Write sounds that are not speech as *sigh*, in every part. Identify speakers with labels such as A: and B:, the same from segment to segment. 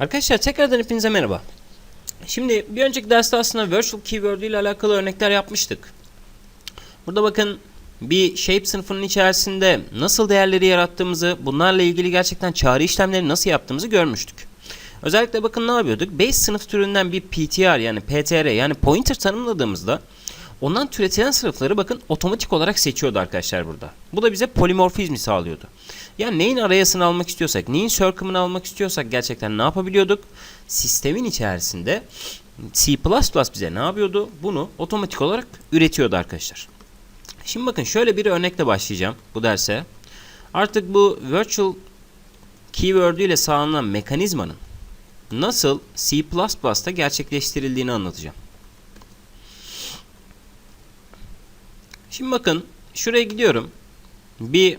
A: Arkadaşlar tekrardan hepinize merhaba. Şimdi bir önceki derste aslında virtual keyword ile alakalı örnekler yapmıştık. Burada bakın bir shape sınıfının içerisinde nasıl değerleri yarattığımızı, bunlarla ilgili gerçekten çağrı işlemleri nasıl yaptığımızı görmüştük. Özellikle bakın ne yapıyorduk? Base sınıf türünden bir PTR yani PTR yani pointer tanımladığımızda ondan türetilen sınıfları bakın otomatik olarak seçiyordu arkadaşlar burada. Bu da bize polimorfizmi sağlıyordu. Yani neyin arayasını almak istiyorsak, neyin circum'ını almak istiyorsak gerçekten ne yapabiliyorduk? Sistemin içerisinde C++ bize ne yapıyordu? Bunu otomatik olarak üretiyordu arkadaşlar. Şimdi bakın şöyle bir örnekle başlayacağım bu derse. Artık bu virtual keyword ile sağlanan mekanizmanın nasıl C++'da gerçekleştirildiğini anlatacağım. Şimdi bakın şuraya gidiyorum. Bir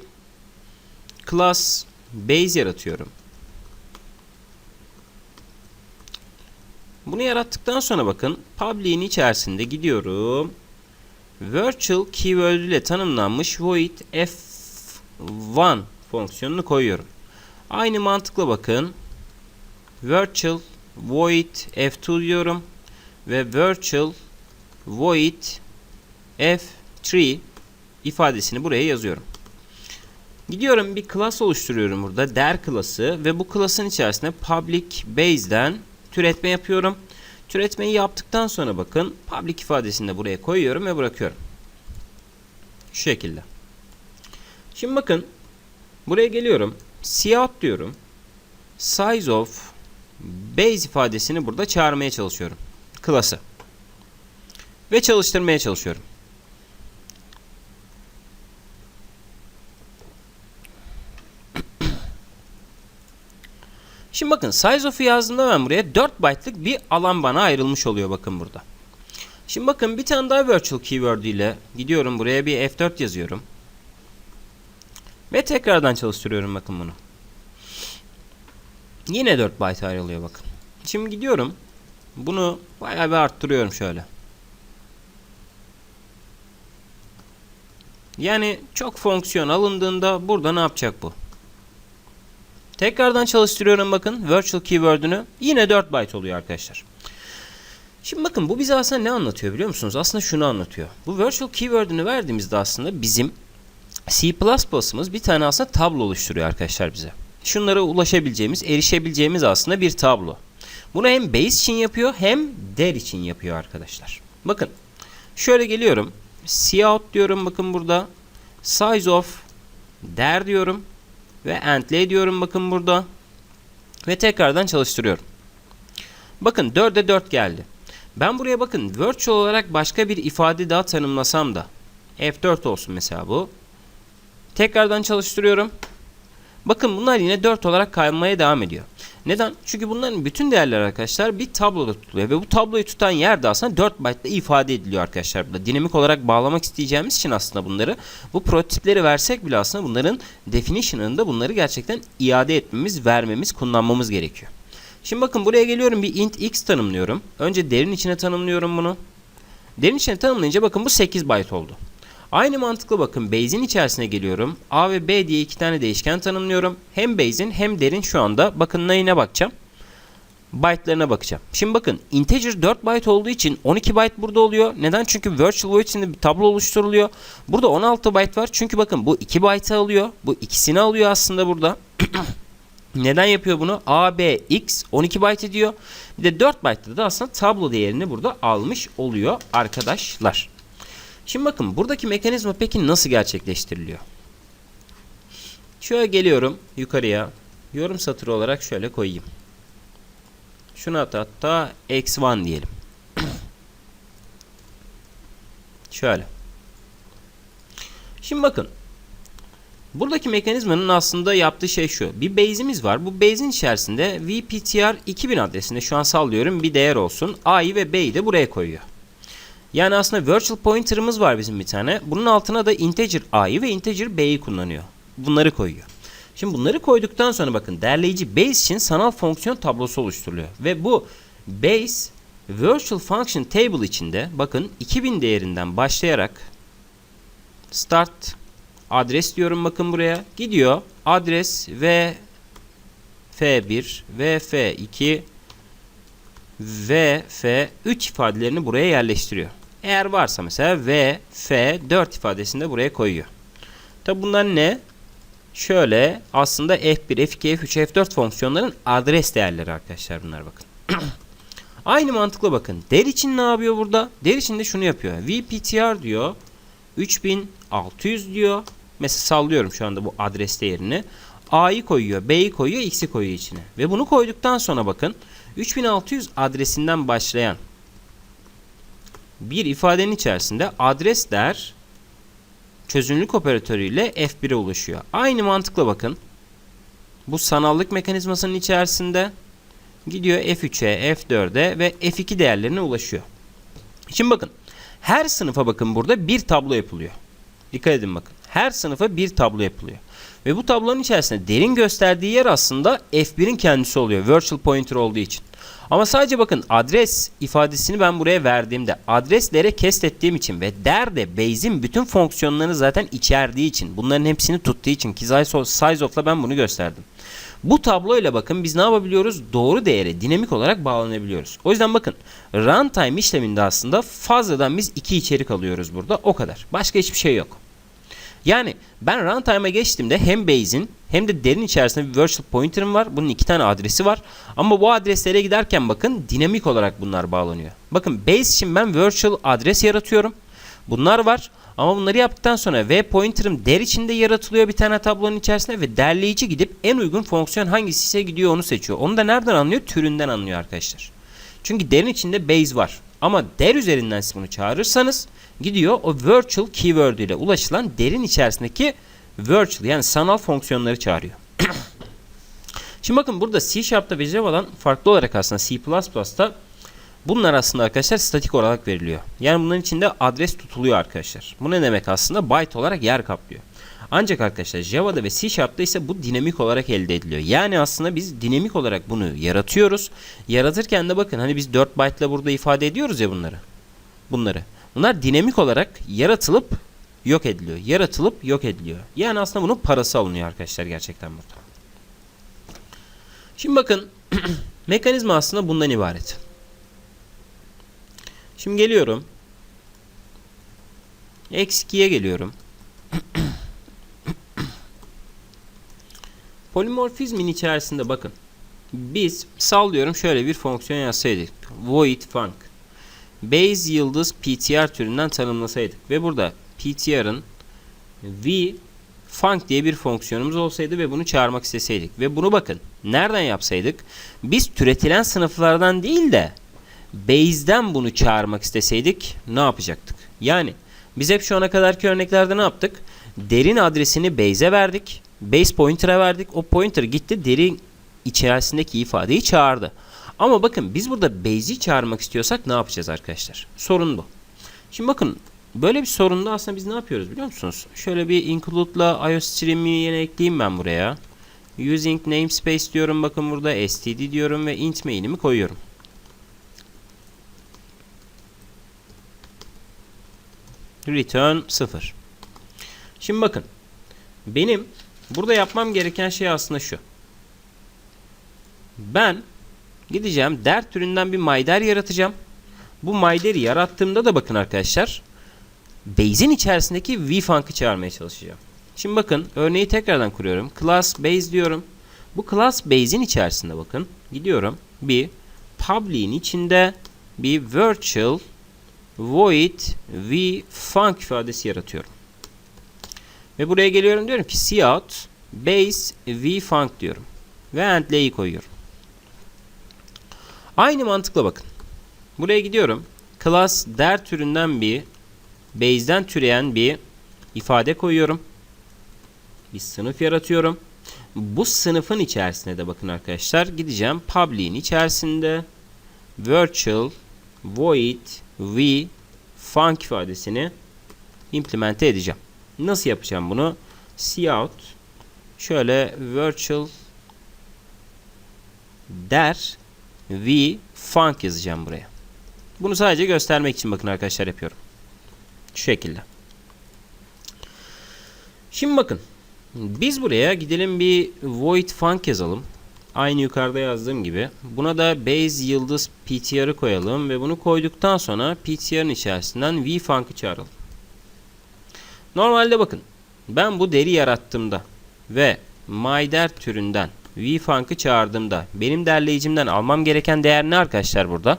A: class base yaratıyorum. Bunu yarattıktan sonra bakın public'in içerisinde gidiyorum. Virtual keyword ile tanımlanmış void f1 fonksiyonunu koyuyorum. Aynı mantıkla bakın. Virtual void f2 diyorum ve virtual void f3 ifadesini buraya yazıyorum. Gidiyorum bir class oluşturuyorum burada. Der klası ve bu klasın içerisinde public base'den türetme yapıyorum. Türetmeyi yaptıktan sonra bakın public ifadesini de buraya koyuyorum ve bırakıyorum. Şu şekilde. Şimdi bakın buraya geliyorum. Cout diyorum. Size of base ifadesini burada çağırmaya çalışıyorum. Klası. Ve çalıştırmaya çalışıyorum. Şimdi bakın size of'u yazdığımda ben buraya 4 byte'lık bir alan bana ayrılmış oluyor bakın burada. Şimdi bakın bir tane daha virtual keyword ile gidiyorum buraya bir F4 yazıyorum. Ve tekrardan çalıştırıyorum bakın bunu. Yine 4 byte ayrılıyor bakın. Şimdi gidiyorum. Bunu bayağı bir arttırıyorum şöyle. Yani çok fonksiyon alındığında burada ne yapacak bu? Tekrardan çalıştırıyorum bakın virtual keyword'ünü. Yine 4 byte oluyor arkadaşlar. Şimdi bakın bu bize aslında ne anlatıyor biliyor musunuz? Aslında şunu anlatıyor. Bu virtual keyword'ünü verdiğimizde aslında bizim C++'ımız bir tane aslında tablo oluşturuyor arkadaşlar bize. Şunlara ulaşabileceğimiz, erişebileceğimiz aslında bir tablo. Bunu hem base için yapıyor hem der için yapıyor arkadaşlar. Bakın şöyle geliyorum. Cout diyorum bakın burada. Size of der diyorum. Ve endle diyorum bakın burada. Ve tekrardan çalıştırıyorum. Bakın 4'e 4 geldi. Ben buraya bakın virtual olarak başka bir ifade daha tanımlasam da F4 olsun mesela bu. Tekrardan çalıştırıyorum. Bakın bunlar yine 4 olarak kalmaya devam ediyor. Neden? Çünkü bunların bütün değerleri arkadaşlar bir tabloda tutuluyor ve bu tabloyu tutan yer de aslında 4 byte ile ifade ediliyor arkadaşlar burada. Dinamik olarak bağlamak isteyeceğimiz için aslında bunları bu prototipleri versek bile aslında bunların definition'ında bunları gerçekten iade etmemiz, vermemiz, kullanmamız gerekiyor. Şimdi bakın buraya geliyorum bir int x tanımlıyorum. Önce derin içine tanımlıyorum bunu. Derin içine tanımlayınca bakın bu 8 byte oldu. Aynı mantıkla bakın base'in içerisine geliyorum. A ve B diye iki tane değişken tanımlıyorum. Hem base'in hem derin şu anda. Bakın neyine bakacağım. Byte'larına bakacağım. Şimdi bakın integer 4 byte olduğu için 12 byte burada oluyor. Neden? Çünkü virtual void içinde bir tablo oluşturuluyor. Burada 16 byte var. Çünkü bakın bu 2 byte alıyor. Bu ikisini alıyor aslında burada. *clears throat* Neden yapıyor bunu? A, B, X 12 byte ediyor. Bir de 4 byte'da da aslında tablo değerini burada almış oluyor arkadaşlar. Şimdi bakın buradaki mekanizma peki nasıl gerçekleştiriliyor? Şöyle geliyorum yukarıya. Yorum satırı olarak şöyle koyayım. Hatta, hatta x1 diyelim. *clears throat* şöyle. Şimdi bakın. Buradaki mekanizmanın aslında yaptığı şey şu. Bir base'imiz var. Bu base'in içerisinde vptr 2000 adresinde şu an sallıyorum bir değer olsun. a'yı ve b'yi de buraya koyuyor. Yani aslında virtual pointer'ımız var bizim bir tane. Bunun altına da integer a'yı ve integer b'yi kullanıyor. Bunları koyuyor. Şimdi bunları koyduktan sonra bakın derleyici base için sanal fonksiyon tablosu oluşturuluyor. Ve bu base virtual function table içinde bakın 2000 değerinden başlayarak start adres diyorum bakın buraya gidiyor adres ve F1, VF2, VF3 ifadelerini buraya yerleştiriyor. Eğer varsa mesela VF4 ifadesini de buraya koyuyor. Tabi bunlar ne? Şöyle aslında F1, F2, F3, F4 fonksiyonların adres değerleri arkadaşlar bunlar bakın. *clears throat* Aynı mantıkla bakın. Der için ne yapıyor burada? Der için de şunu yapıyor. VPTR diyor. 3600 diyor. Mesela sallıyorum şu anda bu adres değerini. A'yı koyuyor, B'yi koyuyor, X'i koyuyor içine. Ve bunu koyduktan sonra bakın 3600 adresinden başlayan bir ifadenin içerisinde adres değer çözünürlük operatörüyle F1'e ulaşıyor. Aynı mantıkla bakın. Bu sanallık mekanizmasının içerisinde gidiyor F3'e, F4'e ve F2 değerlerine ulaşıyor. Şimdi bakın. Her sınıfa bakın burada bir tablo yapılıyor. Dikkat edin bakın. Her sınıfa bir tablo yapılıyor. Ve bu tablonun içerisinde derin gösterdiği yer aslında F1'in kendisi oluyor. Virtual pointer olduğu için. Ama sadece bakın adres ifadesini ben buraya verdiğimde adreslere kest ettiğim için ve der de base'in bütün fonksiyonlarını zaten içerdiği için bunların hepsini tuttuğu için ki size of'la ben bunu gösterdim. Bu tabloyla bakın biz ne yapabiliyoruz? Doğru değere dinamik olarak bağlanabiliyoruz. O yüzden bakın runtime işleminde aslında fazladan biz iki içerik alıyoruz burada. O kadar. Başka hiçbir şey yok. Yani ben runtime'a geçtiğimde hem base'in hem de derin içerisinde bir virtual pointer'ım var. Bunun iki tane adresi var. Ama bu adreslere giderken bakın dinamik olarak bunlar bağlanıyor. Bakın base için ben virtual adres yaratıyorum. Bunlar var. Ama bunları yaptıktan sonra v pointer'ım der içinde yaratılıyor bir tane tablonun içerisinde ve derleyici gidip en uygun fonksiyon hangisi ise gidiyor onu seçiyor. Onu da nereden anlıyor? Türünden anlıyor arkadaşlar. Çünkü derin içinde base var. Ama der üzerinden siz bunu çağırırsanız gidiyor o virtual keyword ile ulaşılan derin içerisindeki virtual yani sanal fonksiyonları çağırıyor. *clears throat* Şimdi bakın burada C Sharp'ta ve Java'dan farklı olarak aslında C++'da bunlar aslında arkadaşlar statik olarak veriliyor. Yani bunların içinde adres tutuluyor arkadaşlar. Bu ne demek aslında? Byte olarak yer kaplıyor. Ancak arkadaşlar Java'da ve C Sharp'ta ise bu dinamik olarak elde ediliyor. Yani aslında biz dinamik olarak bunu yaratıyoruz. Yaratırken de bakın hani biz 4 byte ile burada ifade ediyoruz ya bunları. Bunları. Bunlar dinamik olarak yaratılıp yok ediliyor. Yaratılıp yok ediliyor. Yani aslında bunun parası alınıyor arkadaşlar gerçekten burada. Şimdi bakın *clears throat* mekanizma aslında bundan ibaret. Şimdi geliyorum. X2'ye geliyorum. Polimorfizmin içerisinde bakın. Biz sallıyorum şöyle bir fonksiyon yazsaydık. Void func. Base yıldız ptr türünden tanımlasaydık ve burada ptr'ın v func diye bir fonksiyonumuz olsaydı ve bunu çağırmak isteseydik ve bunu bakın nereden yapsaydık biz türetilen sınıflardan değil de base'den bunu çağırmak isteseydik ne yapacaktık? Yani biz hep şu ana kadarki örneklerde ne yaptık? Derin adresini base'e verdik. Base pointer'a verdik. O pointer gitti derin içerisindeki ifadeyi çağırdı. Ama bakın biz burada base'i çağırmak istiyorsak ne yapacağız arkadaşlar? Sorun bu. Şimdi bakın böyle bir sorunda aslında biz ne yapıyoruz biliyor musunuz? Şöyle bir include'la iostream'i yine ekleyeyim ben buraya. Using namespace diyorum bakın burada std diyorum ve int main'imi koyuyorum. Return 0. Şimdi bakın. Benim burada yapmam gereken şey aslında şu. Ben gideceğim der türünden bir myder yaratacağım. Bu myder'i yarattığımda da bakın arkadaşlar base'in içerisindeki vfunc'ı çağırmaya çalışacağım. Şimdi bakın örneği tekrardan kuruyorum. Class base diyorum. Bu class base'in içerisinde bakın gidiyorum bir public'in içinde bir virtual void v func ifadesi yaratıyorum. Ve buraya geliyorum diyorum ki cout base v func diyorum. Ve end'leyi koyuyorum. Aynı mantıkla bakın. Buraya gidiyorum. Class der türünden bir base'den türeyen bir ifade koyuyorum. Bir sınıf yaratıyorum. Bu sınıfın içerisinde de bakın arkadaşlar gideceğim public'in içerisinde virtual void v func ifadesini implemente edeceğim. Nasıl yapacağım bunu? cout şöyle virtual der v func yazacağım buraya. Bunu sadece göstermek için bakın arkadaşlar yapıyorum. Şu şekilde. Şimdi bakın. Biz buraya gidelim bir void func yazalım. aynı yukarıda yazdığım gibi buna da base yıldız ptr'ı koyalım ve bunu koyduktan sonra ptr'ın içerisinden vfunk'ı çağıralım. Normalde bakın ben bu deri yarattığımda ve myder türünden vfunk'ı çağırdığımda benim derleyicimden almam gereken değer ne arkadaşlar burada?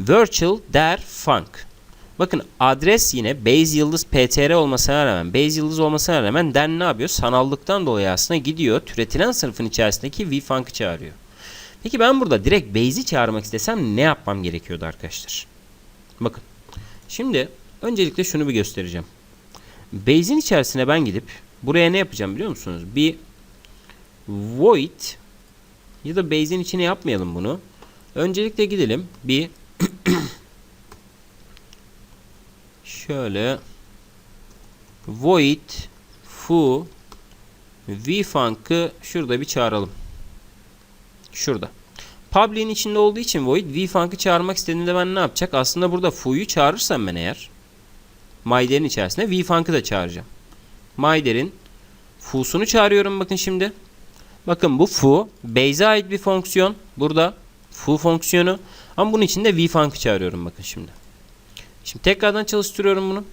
A: Virtual der func. Bakın adres yine base yıldız ptr olmasına rağmen base yıldız olmasına rağmen den ne yapıyor? Sanallıktan dolayı aslında gidiyor türetilen sınıfın içerisindeki vfunk'ı çağırıyor. Peki ben burada direkt base'i çağırmak istesem ne yapmam gerekiyordu arkadaşlar? Bakın. Şimdi öncelikle şunu bir göstereceğim. Base'in içerisine ben gidip buraya ne yapacağım biliyor musunuz? Bir void ya da base'in içine yapmayalım bunu. Öncelikle gidelim bir *clears throat* şöyle void foo vfunk'ı şurada bir çağıralım. Şurada. Public'in içinde olduğu için void vfunk'ı çağırmak istediğimde ben ne yapacak? Aslında burada foo'yu çağırırsam ben eğer myder'in içerisinde vfunk'ı da çağıracağım. myder'in foo'sunu çağırıyorum bakın şimdi. Bakın bu foo base'e ait bir fonksiyon. Burada foo fonksiyonu. Ama bunun içinde vfunk'ı çağırıyorum bakın şimdi. Şimdi tekrardan çalıştırıyorum bunu.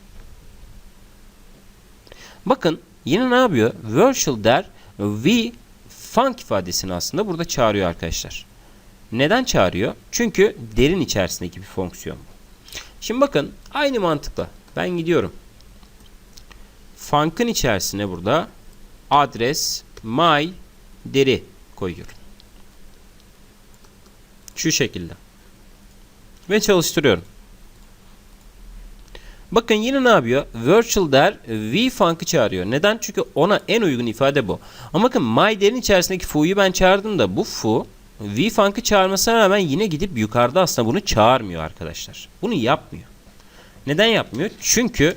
A: Bakın yine ne yapıyor? Virtual der v func ifadesini aslında burada çağırıyor arkadaşlar. Neden çağırıyor? Çünkü derin içerisindeki bir fonksiyon bu. Şimdi bakın aynı mantıkla ben gidiyorum. Func'ın içerisine burada adres my deri koyuyorum. Şu şekilde. Ve çalıştırıyorum. Bakın yine ne yapıyor? Virtual der vfunk'ı çağırıyor. Neden? Çünkü ona en uygun ifade bu. Ama bakın my der'in içerisindeki foo'yu ben çağırdım da bu foo vfunk'ı çağırmasına rağmen yine gidip yukarıda aslında bunu çağırmıyor arkadaşlar. Bunu yapmıyor. Neden yapmıyor? Çünkü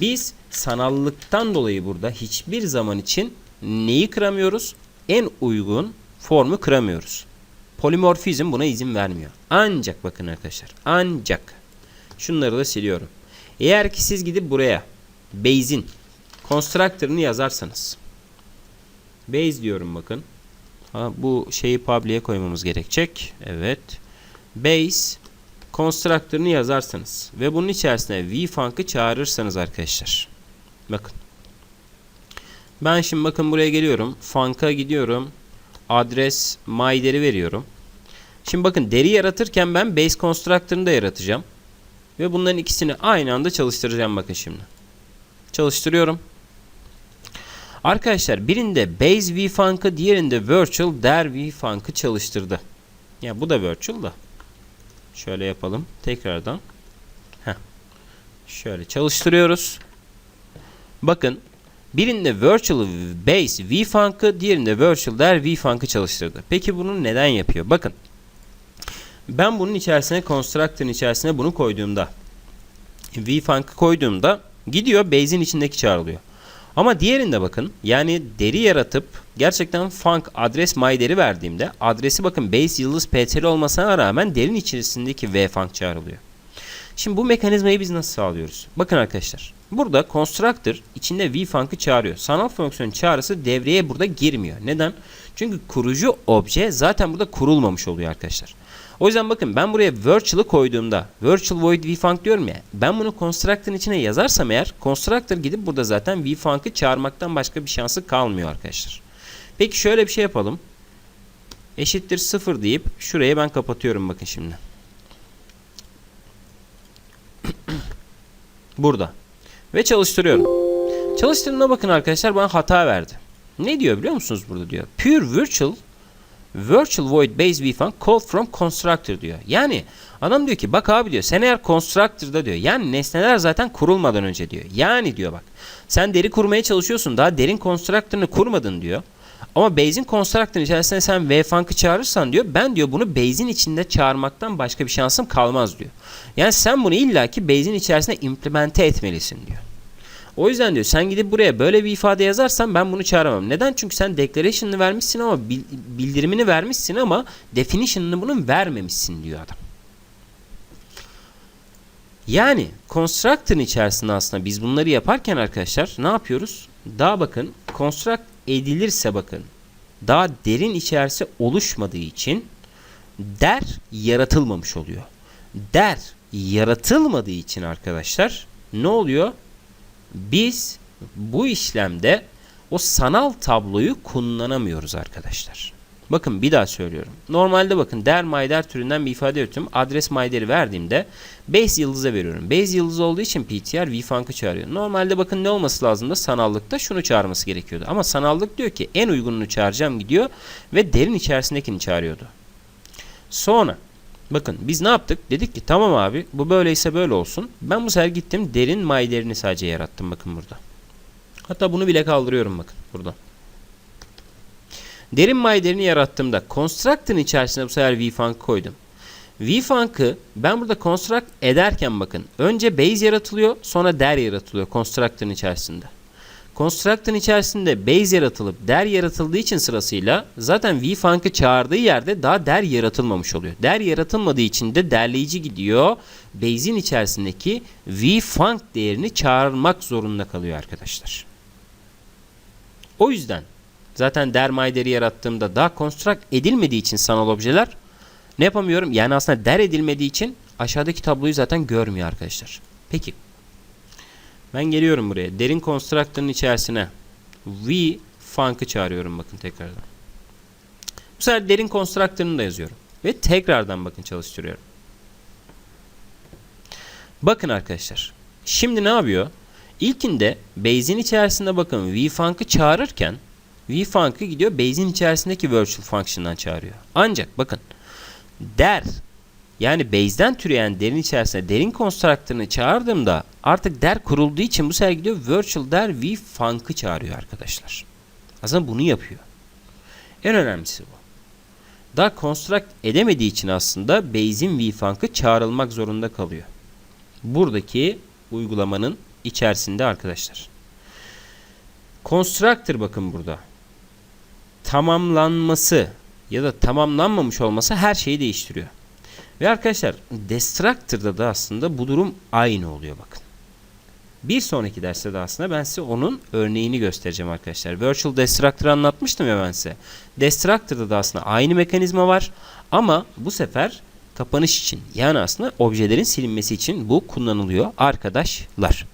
A: biz sanallıktan dolayı burada hiçbir zaman için neyi kıramıyoruz? En uygun formu kıramıyoruz. Polimorfizm buna izin vermiyor. Ancak bakın arkadaşlar. Ancak şunları da siliyorum. Eğer ki siz gidip buraya base'in constructor'ını yazarsanız base diyorum bakın. Ha, bu şeyi public'e koymamız gerekecek. Evet. Base constructor'ını yazarsanız ve bunun içerisine vfunk'ı çağırırsanız arkadaşlar. Bakın. Ben şimdi bakın buraya geliyorum. Funk'a gidiyorum. Adres my deri veriyorum. Şimdi bakın deri yaratırken ben base constructor'ını da yaratacağım. Ve bunların ikisini aynı anda çalıştıracağım bakın şimdi. Çalıştırıyorum. Arkadaşlar birinde base vfunk'ı diğerinde virtual der vfunk'ı çalıştırdı. Ya bu da virtual da. Şöyle yapalım tekrardan. Heh. Şöyle çalıştırıyoruz. Bakın birinde virtual base vfunk'ı diğerinde virtual der vfunk'ı çalıştırdı. Peki bunu neden yapıyor? Bakın ben bunun içerisine constructor'ın içerisine bunu koyduğumda vfunk'ı koyduğumda gidiyor base'in içindeki çağrılıyor. Ama diğerinde bakın yani deri yaratıp gerçekten func adres my deri verdiğimde adresi bakın base yıldız ptr olmasına rağmen derin içerisindeki vfunc çağrılıyor. Şimdi bu mekanizmayı biz nasıl sağlıyoruz? Bakın arkadaşlar. Burada constructor içinde vfunk'ı çağırıyor. Sanal fonksiyon çağrısı devreye burada girmiyor. Neden? Çünkü kurucu obje zaten burada kurulmamış oluyor arkadaşlar. O yüzden bakın ben buraya virtual'ı koyduğumda virtual void vfunc diyorum ya. Ben bunu constructor'ın içine yazarsam eğer constructor gidip burada zaten vfunc'ı çağırmaktan başka bir şansı kalmıyor arkadaşlar. Peki şöyle bir şey yapalım. Eşittir 0 deyip şurayı ben kapatıyorum bakın şimdi. *clears throat* burada. Ve çalıştırıyorum. Çalıştırdığımda bakın arkadaşlar bana hata verdi. Ne diyor biliyor musunuz burada diyor. Pure virtual virtual void base vfunc called from constructor diyor. Yani adam diyor ki bak abi diyor sen eğer constructor'da diyor yani nesneler zaten kurulmadan önce diyor. Yani diyor bak sen deri kurmaya çalışıyorsun daha derin constructor'ını kurmadın diyor. Ama base'in constructor'ın içerisinde sen vfunc'ı çağırırsan diyor ben diyor bunu base'in içinde çağırmaktan başka bir şansım kalmaz diyor. Yani sen bunu illaki base'in içerisinde implemente etmelisin diyor. O yüzden diyor sen gidip buraya böyle bir ifade yazarsan ben bunu çağıramam. Neden? Çünkü sen declaration'ını vermişsin ama bildirimini vermişsin ama definition'ını bunun vermemişsin diyor adam. Yani constructor'ın içerisinde aslında biz bunları yaparken arkadaşlar ne yapıyoruz? Daha bakın construct edilirse bakın daha derin içerisi oluşmadığı için der yaratılmamış oluyor. Der yaratılmadığı için arkadaşlar ne oluyor? Biz bu işlemde o sanal tabloyu kullanamıyoruz arkadaşlar. Bakın bir daha söylüyorum. Normalde bakın der mayder türünden bir ifade üretiyorum. Adres mayder'i verdiğimde base yıldıza veriyorum. Base yıldız olduğu için PTR vfunk'ı çağırıyor. Normalde bakın ne olması lazım da sanallıkta şunu çağırması gerekiyordu. Ama sanallık diyor ki en uygununu çağıracağım gidiyor ve derin içerisindekini çağırıyordu. Sonra bakın biz ne yaptık? Dedik ki tamam abi bu böyleyse böyle olsun. Ben bu sefer gittim derin mayderini sadece yarattım bakın burada. Hatta bunu bile kaldırıyorum bakın burada. Derin mayderini yarattığımda construct'ın içerisine bu sefer vfunc koydum. vfunc'ı ben burada construct ederken bakın önce base yaratılıyor sonra der yaratılıyor construct'ın içerisinde. Construct'ın içerisinde base yaratılıp der yaratıldığı için sırasıyla zaten vfunc'ı çağırdığı yerde daha der yaratılmamış oluyor. Der yaratılmadığı için de derleyici gidiyor. Base'in içerisindeki vfunc değerini çağırmak zorunda kalıyor arkadaşlar. O yüzden zaten der yarattığımda daha construct edilmediği için sanal objeler ne yapamıyorum? Yani aslında der edilmediği için aşağıdaki tabloyu zaten görmüyor arkadaşlar. Peki. Ben geliyorum buraya. Derin constructor'ın içerisine v funk'ı çağırıyorum bakın tekrardan. Bu sefer derin constructor'ını da yazıyorum. Ve tekrardan bakın çalıştırıyorum. Bakın arkadaşlar. Şimdi ne yapıyor? İlkinde base'in içerisinde bakın vfunc'ı çağırırken vfunc'ı gidiyor base'in içerisindeki virtual function'dan çağırıyor. Ancak bakın der yani base'den türeyen derin içerisinde derin constructor'ını çağırdığımda artık der kurulduğu için bu sefer gidiyor virtual der vfunc'ı çağırıyor arkadaşlar. Aslında bunu yapıyor. En önemlisi bu. Daha construct edemediği için aslında base'in vfunc'ı çağrılmak zorunda kalıyor. Buradaki uygulamanın içerisinde arkadaşlar. Constructor bakın burada. Tamamlanması ya da tamamlanmamış olması her şeyi değiştiriyor. Ve arkadaşlar Destructor'da da aslında bu durum aynı oluyor bakın. Bir sonraki derste de aslında ben size onun örneğini göstereceğim arkadaşlar. Virtual Destructor'ı anlatmıştım ya ben size. Destructor'da da aslında aynı mekanizma var ama bu sefer kapanış için yani aslında objelerin silinmesi için bu kullanılıyor arkadaşlar.